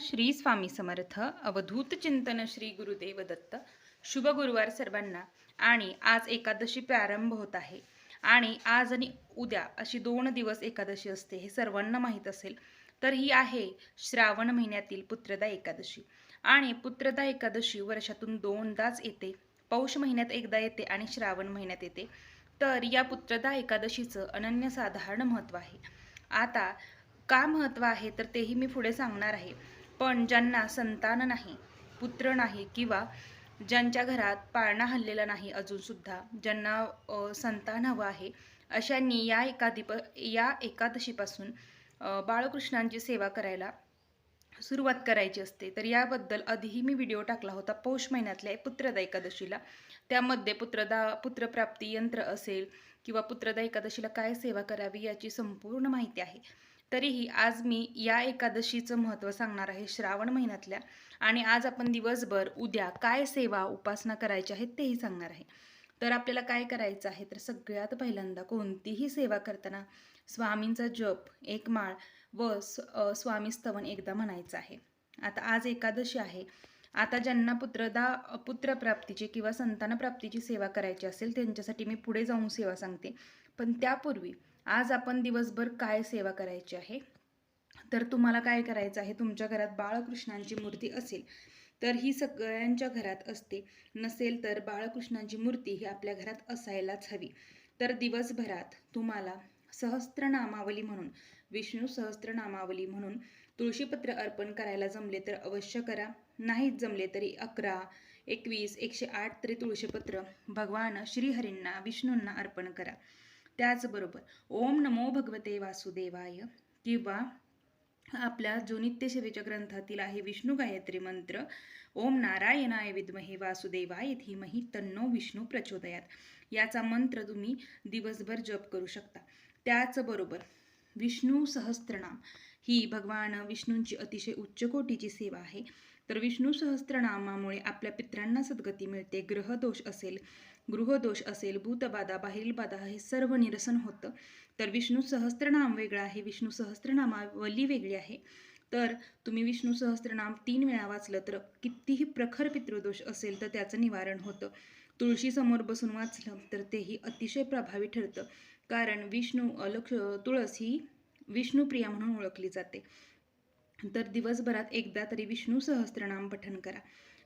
श्री स्वामी समर्थ अवधूत चिंतन श्री गुरुदेव दत्त शुभ गुरुवार सर्वांना. आणि आज एकादशी प्रारंभ होत आहे. आणि आज आणि उद्या अशी दोन दिवस एकादशी असते हे सर्वांना माहीत असेल. तर ही आहे श्रावण महिन्यातील पुत्रदा एकादशी. आणि पुत्रदा एकादशी वर्षातून दोनदाच येते. पौष महिन्यात एकदा येते आणि श्रावण महिन्यात येते. तर या पुत्रदा एकादशीचं अनन्यसाधारण महत्त्व आहे. आता का महत्त्व आहे तर तेही मी पुढे सांगणार आहे. पण ज्यांना संतान नाही पुत्र नाही किंवा ज्यांच्या घरात पाळणा हल्लेला नाही अजूनसुद्धा ज्यांना संतान हवं आहे अशांनी या एकादीप या एकादशीपासून बाळकृष्णांची सेवा करायला सुरुवात करायची असते. तर याबद्दल आधीही मी व्हिडिओ टाकला होता पौष महिन्यातल्या पुत्रदा एकादशीला. त्यामध्ये पुत्रदा पुत्रप्राप्ती यंत्र असेल किंवा पुत्रदा एकादशीला काय सेवा करावी याची संपूर्ण माहिती आहे. तरीही आज मी या एकादशीचं महत्त्व सांगणार आहे श्रावण महिन्यातल्या. आणि आज आपण दिवसभर उद्या काय सेवा उपासना करायच्या आहेत तेही सांगणार आहे. तर आपल्याला काय करायचं आहे? तर सगळ्यात पहिल्यांदा कोणतीही सेवा करताना स्वामींचा जप एक माळ व स्वामी स्तवन एकदा म्हणायचं आहे. आता आज एकादशी आहे. आता ज्यांना पुत्रदा पुत्रप्राप्तीची किंवा संतानप्राप्तीची सेवा करायची असेल त्यांच्यासाठी मी पुढे जाऊन सेवा सांगते. पण त्यापूर्वी आज आपण दिवसभर काय सेवा करायची आहे? तर तुम्हाला काय करायचं आहे? तुमच्या घरात बाळकृष्णांची मूर्ती असेल तर ही सगळ्यांच्या घरात असते. नसेल तर बाळकृष्णांची मूर्ती ही आपल्या घरात असायलाच हवी. तर दिवसभरात तुम्हाला सहस्त्रनामावली म्हणून विष्णू सहस्त्रनामावली म्हणून तुळशीपत्र अर्पण करायला जमले तर अवश्य करा. नाहीच जमले तरी अकरा एकवीस एकशे आठ तरी तुळशीपत्र भगवान श्रीहरींना विष्णूंना अर्पण करा. त्याचबरोबर ओम नमो भगवते वासुदेवाय. किंवा आपल्या जो नित्यसेवेच्या ग्रंथातील आहे विष्णू गायत्री मंत्र ओम नारायणाय विद्महे वासुदेवाय धीमही तन्नो विष्णू प्रचोदयात. याचा मंत्र तुम्ही दिवसभर जप करू शकता. त्याचबरोबर विष्णू सहस्त्रनाम ही भगवान विष्णूंची अतिशय उच्च कोटीची सेवा आहे. तर विष्णू सहस्त्रनामामुळे आपल्या पित्रांना सद्गती मिळते ग्रहदोष असेल गृहदोष असेल भूतबाधा बाहेरील बाधा हे सर्व निरसन होतं. तर विष्णू सहस्त्रनाम वेगळं आहे. विष्णू सहस्त्रनामावली वेगळी आहे. तर तुम्ही विष्णू सहस्त्रनाम तीन वेळा वाचलं तर कितीही प्रखर पितृदोष असेल तर त्याचं निवारण होतं. तुळशी समोर बसून वाचलं तर तेही अतिशय प्रभावी ठरतं. कारण विष्णू अलक्ष तुळस ही विष्णुप्रिया म्हणून ओळखली जाते. तर दिवसभरात एकदा तरी विष्णू सहस्त्रनाम पठण करा.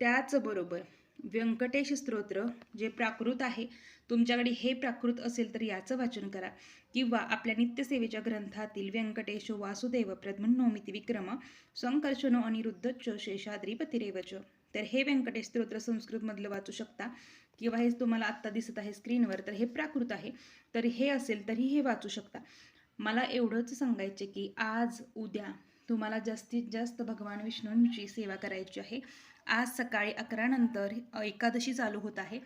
त्याचबरोबर व्यंकटेश स्तोत्र जे प्राकृत आहे तुमच्याकडे हे प्राकृत असेल तर याचं वाचन करा. किंवा आपल्या नित्यसेवेच्या ग्रंथातील व्यंकटेश वासुदेव प्रद्मनोमिती विक्रम संकर्षणो अनिरुद्धच शेषाद्रीपतिरेवच. तर हे व्यंकटेश स्तोत्र संस्कृतमधलं वाचू शकता. किंवा हे तुम्हाला आत्ता दिसत आहे स्क्रीनवर तर हे प्राकृत आहे. तर हे असेल तरी हे वाचू शकता. मला एवढंच सांगायचे की आज उद्या तुम्हाला जास्तीत जास्त भगवान विष्णूंची सेवा करायची आहे. आज सकाळी अकरानंतर एकादशी चालू होत आहे.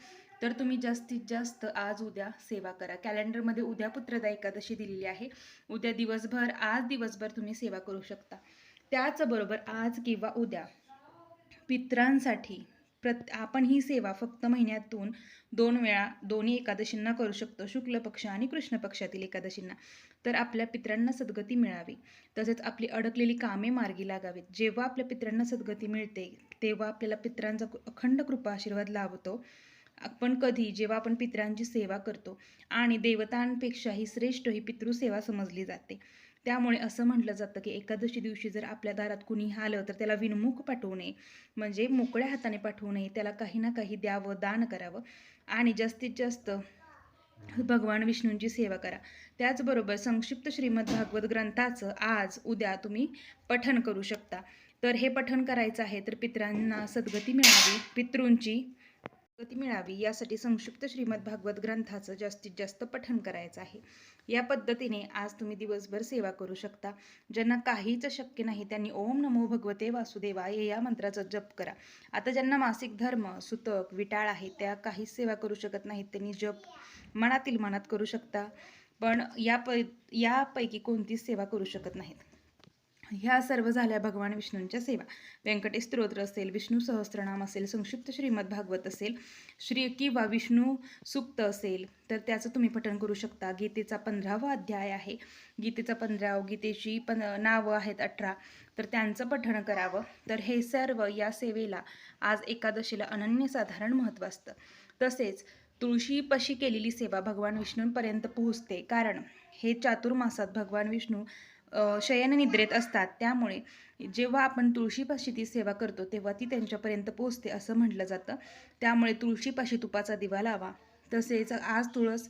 तर तुम्ही जास्तीत जास्त आज उद्या सेवा करा. कॅलेंडरमध्ये उद्या पुत्रदा एकादशी दिलेली आहे. उद्या दिवसभर आज दिवसभर तुम्ही सेवा करू शकता. त्याचबरोबर आज किंवा उद्या पित्रांसाठी प्रत आपण ही सेवा फक्त महिन्यातून दोन वेळा दोन्ही एकादशींना करू शकतो शुक्ल पक्ष आणि कृष्ण पक्षातील एकादशींना. तर आपल्या पित्रांना सद्गती मिळावी. तसेच आपली अडकलेली कामे मार्गी लागावीत. जेव्हा आपल्या पित्रांना सद्गती मिळते तेव्हा आपल्याला पित्रांचा अखंड कृपा आशीर्वाद लाभतो आपण कधी जेव्हा आपण पित्रांची सेवा करतो आणि देवतांपेक्षाही श्रेष्ठ ही पितृसेवा समजली जाते. त्यामुळे असं म्हटलं जातं की एकादशी दिवशी जर आपल्या दारात कुणी आलं तर त्याला विनमुख पाठवू नये. म्हणजे मोकळ्या हाताने पाठवू नये. त्याला काही ना काही द्यावं दान करावं आणि जास्तीत जास्त भगवान विष्णूंची सेवा करा. त्याचबरोबर संक्षिप्त श्रीमद भागवत ग्रंथाचं आज उद्या तुम्ही पठन करू शकता. तर हे पठन करायचं आहे तर पित्रांना सद्गती मिळावी पितृंची प्रगती मिळावी यासाठी संक्षिप्त श्रीमद भागवत ग्रंथाचं जास्तीत जास्त पठन करायचं आहे. या पद्धतीने आज तुम्ही दिवसभर सेवा करू शकता. ज्यांना काहीच शक्य नाही त्यांनी ओम नमो भगवते वासुदेवाय या मंत्राचा जप करा. आता ज्यांना मासिक धर्म सुतक विटाळ आहे त्या काहीच सेवा करू शकत नाहीत. त्यांनी जप मनातील मनात करू शकता. पण या पै यापैकी कोणतीच सेवा करू शकत नाहीत. ह्या सर्व झाल्या भगवान विष्णूंच्या सेवा. व्यंकटेश स्तोत्र असेल विष्णू सहस्त्रनाम असेल संक्षिप्त श्रीमद भागवत असेल श्री किंवा विष्णू सुक्त असेल तर त्याचं तुम्ही पठण करू शकता. गीतेचा पंधरावा अध्याय आहे. गीतेचा पंधराव गीतेची पण नावं आहेत अठरा. तर त्यांचं पठण करावं. तर हे सर्व या सेवेला आज एकादशीला अनन्यसाधारण महत्त्व असतं. तसेच तुळशीपशी केलेली सेवा भगवान विष्णूंपर्यंत पोहोचते. कारण हे चातुर्मासात भगवान विष्णू शयननिद्रेत असतात. त्यामुळे जेव्हा आपण तुळशीपाशी ती सेवा करतो तेव्हा ती त्यांच्यापर्यंत पोहोचते असं म्हटलं जातं. त्यामुळे तुळशीपाशी तुपाचा दिवा लावा. तसेच आज तुळस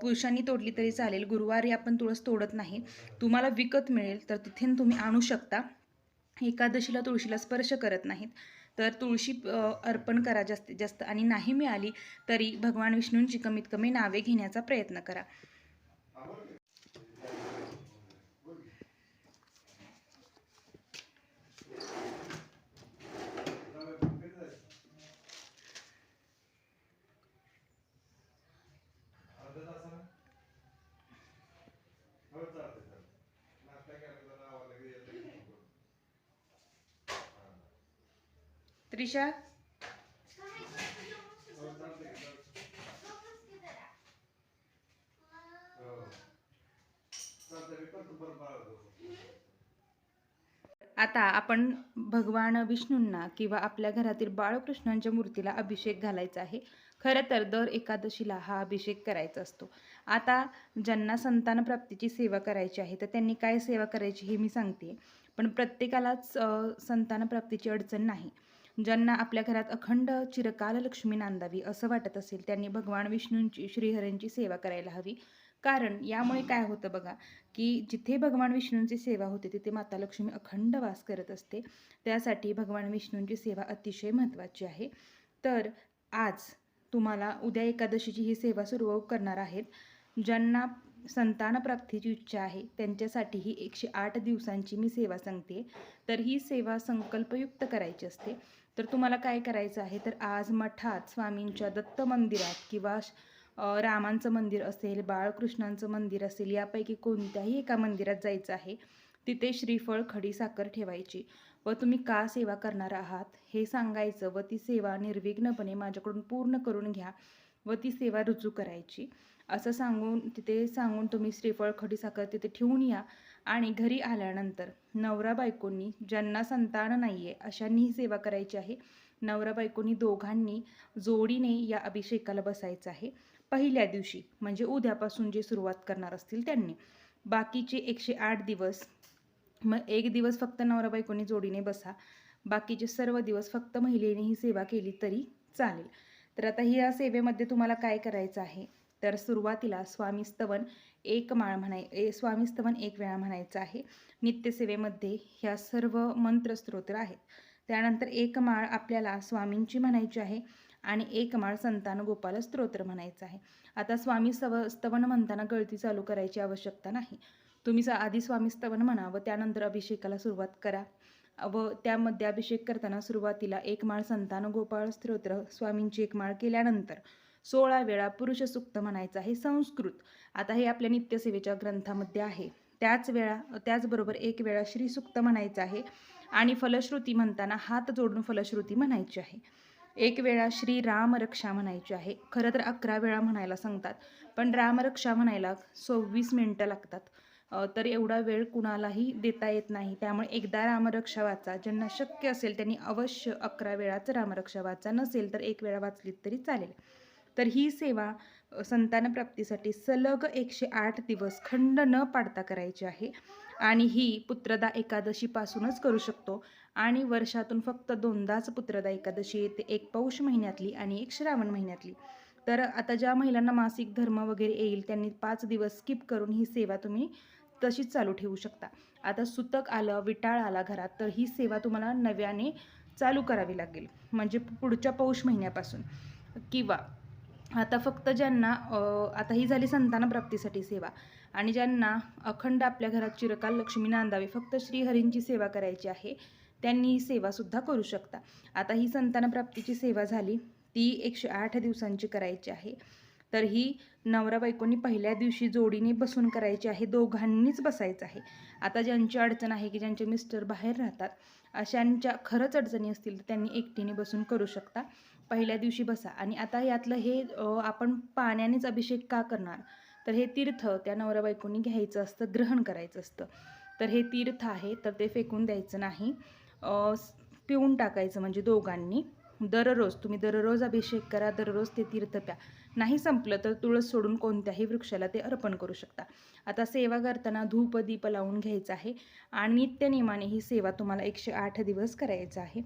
पुरुषांनी तोडली तरी चालेल. गुरुवारी आपण तुळस तोडत नाही. तुम्हाला विकत मिळेल तर तिथून तुम्ही आणू शकता. एकादशीला तुळशीला स्पर्श करत नाहीत. तर तुळशी अर्पण करा जास्तीत जास्त आणि नाही मिळाली तरी भगवान विष्णूंची कमीत कमी नावे घेण्याचा प्रयत्न करा. त्रिशा? आता आपण भगवान विष्णूंना किंवा आपल्या घरातील बाळकृष्णांच्या मूर्तीला अभिषेक घालायचा आहे. खरं तर दर एकादशीला हा अभिषेक करायचा असतो. आता ज्यांना संतान प्राप्तीची सेवा करायची आहे तर त्यांनी काय सेवा करायची हे मी सांगते. पण प्रत्येकालाच संतानप्राप्तीची संतान प्राप्तीची अडचण नाही. ज्यांना आपल्या घरात अखंड चिरकाल लक्ष्मी नांदावी असं वाटत असेल त्यांनी भगवान विष्णूंची श्रीहरींची सेवा करायला हवी. कारण यामुळे काय होतं बघा की जिथे भगवान विष्णूंची सेवा होते तिथे माता लक्ष्मी अखंड वास करत असते. त्यासाठी भगवान विष्णूंची सेवा अतिशय महत्त्वाची आहे. तर आज तुम्हाला उद्या एकादशीची ही सेवा सुरू करणार आहेत ज्यांना संतानप्राप्तीची इच्छा आहे त्यांच्यासाठी ही एकशे आठ दिवसांची मी सेवा सांगते. तर ही सेवा संकल्पयुक्त करायची असते. तर तुम्हाला काय करायचं आहे? तर आज मठात स्वामींच्या दत्त मंदिरात किंवा रामांचं मंदिर असेल बाळकृष्णांचं मंदिर असेल यापैकी कोणत्याही एका मंदिरात जायचं आहे तिथे श्रीफळ खडी साखर ठेवायची. व तुम्ही का सेवा करणार आहात? हे सांगायचं व ती सेवा निर्विघ्नपणे माझ्याकडून पूर्ण करून घ्या व ती सेवा रुजू करायची. असं सांगून तिथे सांगून तुम्ही श्रीफळ खडी साखर तिथे ठेवून या. आणि घरी आल्यानंतर नवरा बायकोंनी ज्यांना संतान नाही आहे अशांनीही सेवा करायची आहे. नवरा बायकोंनी दोघांनी जोडीने या अभिषेकाला बसायचं आहे. पहिल्या दिवशी म्हणजे उद्यापासून जे सुरुवात करणार असतील त्यांनी. बाकीचे एकशे आठ दिवस मग एक दिवस फक्त नवरा बायकोनी जोडीने बसा. बाकीचे सर्व दिवस फक्त महिलेने ही सेवा केली तरी चालेल. तर आता ह्या सेवेमध्ये तुम्हाला काय करायचं आहे? तर सुरुवातीला स्वामी स्तवन एक माळ म्हणाय ए स्वामी स्तवन एक वेळा म्हणायचं आहे. नित्यसेवेमध्ये ह्या सर्व मंत्रस्तोत्र आहेत. त्यानंतर एक माळ आपल्याला स्वामींची म्हणायची आहे आणि एक माळ संतान गोपाल स्तोत्र म्हणायचं आहे. आता स्वामी सव स्तवन म्हणताना गळती चालू करायची आवश्यकता नाही. तुम्ही आधी स्वामी स्तवन म्हणा व त्यानंतर अभिषेकाला सुरुवात करा व त्यामध्ये अभिषेक करताना सुरुवातीला एक माळ संतान गोपाळ स्तोत्र स्वामींची एक माळ केल्यानंतर सोळा वेळा पुरुष सुक्त म्हणायचं आहे संस्कृत. आता हे आपल्या नित्यसेवेच्या ग्रंथामध्ये आहे. त्याच वेळा त्याचबरोबर एक वेळा श्रीसुक्त म्हणायचं आहे आणि फलश्रुती म्हणताना हात जोडून फलश्रुती म्हणायची आहे. एक वेळा श्री रामरक्षा म्हणायची आहे. खरं तर अकरा वेळा म्हणायला सांगतात पण रामरक्षा म्हणायला सव्वीस मिनटं लागतात. तर एवढा वेळ कुणालाही देता येत नाही. त्यामुळे एकदा रामरक्षा वाचा. ज्यांना शक्य असेल त्यांनी अवश्य अकरा वेळाच रामरक्षा वाचा. नसेल तर एक वेळा वाचलीत तरी चालेल. तर ही सेवा संतानप्राप्तीसाठी सलग एकशे आठ दिवस खंड न पाडता करायची आहे. आणि ही पुत्रदा एकादशीपासूनच करू शकतो. आणि वर्षातून फक्त दोनदाच पुत्रदा एकादशी येते. एक पौष महिन्यातली आणि एक श्रावण महिन्यातली. तर आता ज्या महिलांना मासिक धर्म वगैरे येईल त्यांनी पाच दिवस स्किप करून ही सेवा तुम्ही तशीच चालू ठेवू शकता. आता सुतक आलं विटाळ आला घरात तर ही सेवा तुम्हाला नव्याने चालू करावी लागेल. म्हणजे पुढच्या पौष महिन्यापासून. किंवा आता फक्त ज्यांना आता ही झाली संतानप्राप्तीसाठी सेवा आणि ज्यांना अखंड आपल्या घरात चिरकाल लक्ष्मी नांदावी फक्त श्रीहरींची सेवा करायची आहे त्यांनी ही सेवासुद्धा करू शकता. आता ही संतानप्राप्तीची सेवा झाली ती एकशे आठ दिवसांची करायची आहे. तर ही नवरा बायकोनी पहिल्या दिवशी जोडीने बसून करायची आहे दोघांनीच बसायचं आहे. आता ज्यांची अडचण आहे की ज्यांचे मिस्टर बाहेर राहतात अशांच्या खरंच अडचणी असतील तर त्यांनी एकटीने बसून करू शकता. पहिल्या दिवशी बसा. आणि आता यातलं हे आपण पाण्यानेच अभिषेक का करणार? तर हे तीर्थ त्या नवरा बायकोनी घ्यायचं असतं ग्रहण करायचं असतं. तर हे तीर्थ आहे तर ते फेकून द्यायचं नाही. पिऊन टाकायचं म्हणजे दोघांनी. दररोज तुम्ही दररोज अभिषेक करा दररोज ते तीर्थ प्या. नाही संपलं तर तुळस सोडून कोणत्याही वृक्षाला ते अर्पण करू शकता. आता सेवा करताना धूप दीप लावून घ्यायचं आहे आणि नित्यनियमाने ही सेवा तुम्हाला एकशे आठ दिवस करायचं आहे.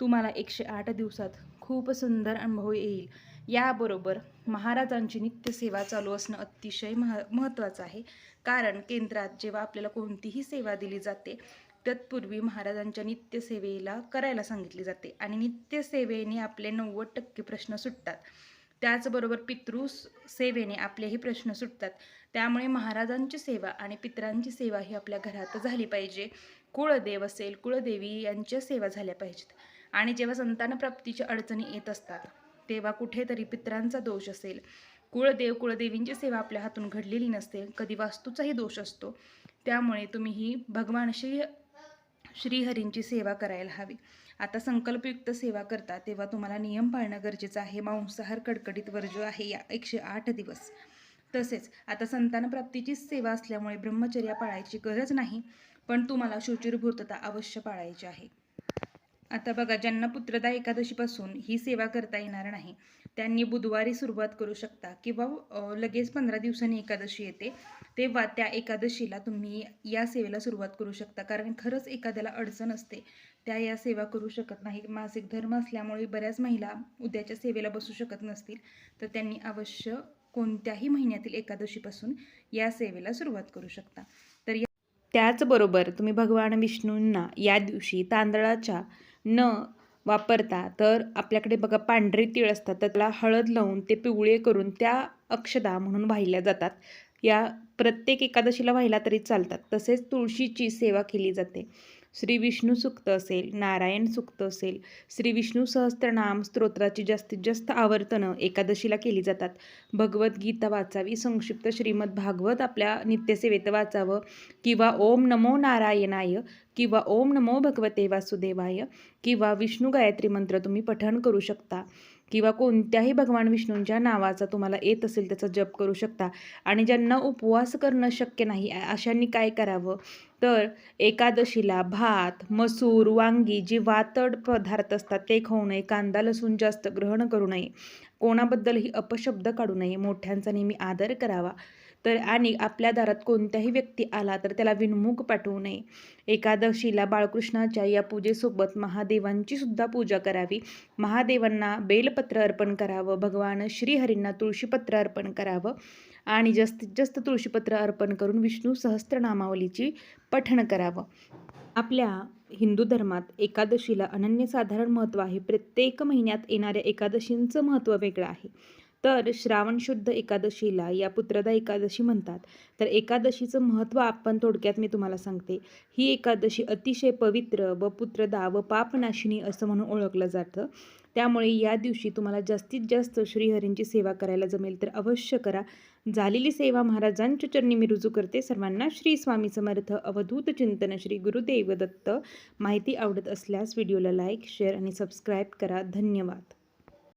तुम्हाला एकशे आठ दिवसात खूप सुंदर अनुभव येईल. याबरोबर महाराजांची नित्यसेवा चालू असणं अतिशय मह महत्त्वाचं आहे. कारण केंद्रात जेव्हा आपल्याला कोणतीही सेवा दिली जाते तत्पूर्वी महाराजांच्या नित्यसेवेला करायला सांगितली जाते आणि नित्यसेवेने आपले नव्वद टक्के प्रश्न सुटतात. त्याचबरोबर पितृ सेवेने आपलेही प्रश्न सुटतात. त्यामुळे महाराजांची सेवा आणि पितरांची सेवा ही आपल्या घरात झाली पाहिजे. कुळदेव असेल कुळदेवी यांच्या सेवा झाल्या पाहिजेत. आणि जेव्हा संतानप्राप्तीच्या अडचणी येत असतात तेव्हा कुठेतरी पितरांचा दोष असेल. कुळदेव कुळदेवींची सेवा आपल्या हातून घडलेली नसते कधी वास्तूचाही दोष असतो. त्यामुळे तुम्ही ही भगवान श्री श्रीहरींची सेवा करायला हवी. आता संकल्पयुक्त सेवा करता तेव्हा तुम्हाला नियम पाळणं गरजेचं आहे. मांसाहार कडकडीत वर्ज आहे या एकशे आठ दिवस. तसेच आता संतानप्राप्तीचीच सेवा असल्यामुळे ब्रह्मचर्या पाळायची गरज नाही पण तुम्हाला शुचिरभूर्तता अवश्य पाळायची आहे. आता बघा ज्यांना पुत्रदा एकादशीपासून ही सेवा करता येणार नाही त्यांनी बुधवारी सुरुवात करू शकता किंवा लगेच पंधरा दिवसांनी एकादशी येते. तेव्हा त्या एकादशीला तुम्ही या सेवेला सुरुवात करू शकता. कारण खरंच एखाद्याला अडचण असते त्या या सेवा करू शकत नाही मासिक धर्म असल्यामुळे बऱ्याच महिला उद्याच्या सेवेला बसू शकत नसतील. तर त्यांनी अवश्य कोणत्याही महिन्यातील एकादशीपासून या सेवेला सुरुवात करू शकता. तर या त्याचबरोबर तुम्ही भगवान विष्णूंना या दिवशी तांदळाच्या न वापरता तर आपल्याकडे बघा पांढरे तीळ असतात. तर त्याला हळद लावून ते पिवळे करून त्या अक्षदा म्हणून वाहिल्या जातात. या प्रत्येक एकादशीला व्हायला तरी चालतात. तसेच तुळशीची सेवा केली जाते. श्री विष्णू सुक्त असेल नारायण सुक्त असेल श्री विष्णू सहस्त्रनाम स्तोत्राची जास्तीत जास्त आवर्तनं एकादशीला केली जातात. भगवद्गीता वाचावी संक्षिप्त श्रीमद भागवत आपल्या नित्यसेवेत वाचावं किंवा ओम नमो नारायणाय किंवा ओम नमो भगवते वासुदेवाय किंवा विष्णू गायत्री मंत्र तुम्ही पठण करू शकता. किंवा कोणत्याही भगवान विष्णूंच्या नावाचा तुम्हाला येत असेल त्याचा जप करू शकता. आणि ज्यांना उपवास करणं शक्य नाही अशांनी काय करावं? तर एकादशीला भात मसूर वांगी जी वातड पदार्थ असतात ते खाऊ नये. कांदा लसूण जास्त ग्रहण करू नये. कोणाबद्दलही अपशब्द काढू नये. मोठ्यांचा नेहमी आदर करावा. तर आणि आपल्या दारात कोणत्याही व्यक्ती आला तर त्याला विनमुख पाठवू नये. एकादशीला बाळकृष्णाच्या या पूजेसोबत महादेवांची सुद्धा पूजा करावी. महादेवांना बेलपत्र अर्पण करावं. भगवान श्रीहरींना तुळशीपत्र अर्पण करावं. आणि जास्तीत जास्त तुळशीपत्र अर्पण करून विष्णू सहस्त्रनामावलीची पठण करावं. आपल्या हिंदू धर्मात एकादशीला अनन्यसाधारण महत्त्व आहे. प्रत्येक महिन्यात येणाऱ्या एकादशींचं महत्त्व वेगळं आहे. तर श्रावण शुद्ध एकादशीला या पुत्रदा एकादशी म्हणतात. तर एकादशीचं महत्त्व आपण थोडक्यात मी तुम्हाला सांगते. ही एकादशी अतिशय पवित्र व पुत्रदा व पापनाशिनी असं म्हणून ओळखलं जातं. त्यामुळे या दिवशी तुम्हाला जास्तीत जास्त श्रीहरींची सेवा करायला जमेल. तर अवश्य करा. झालेली सेवा महाराजांच्या चरणी मी रुजू करते. सर्वांना श्री स्वामी समर्थ. अवधूत चिंतन श्री गुरुदेव दत्त माहिती आवडत असल्यास व्हिडिओला लाईक शेअर आणि सबस्क्राईब करा. धन्यवाद.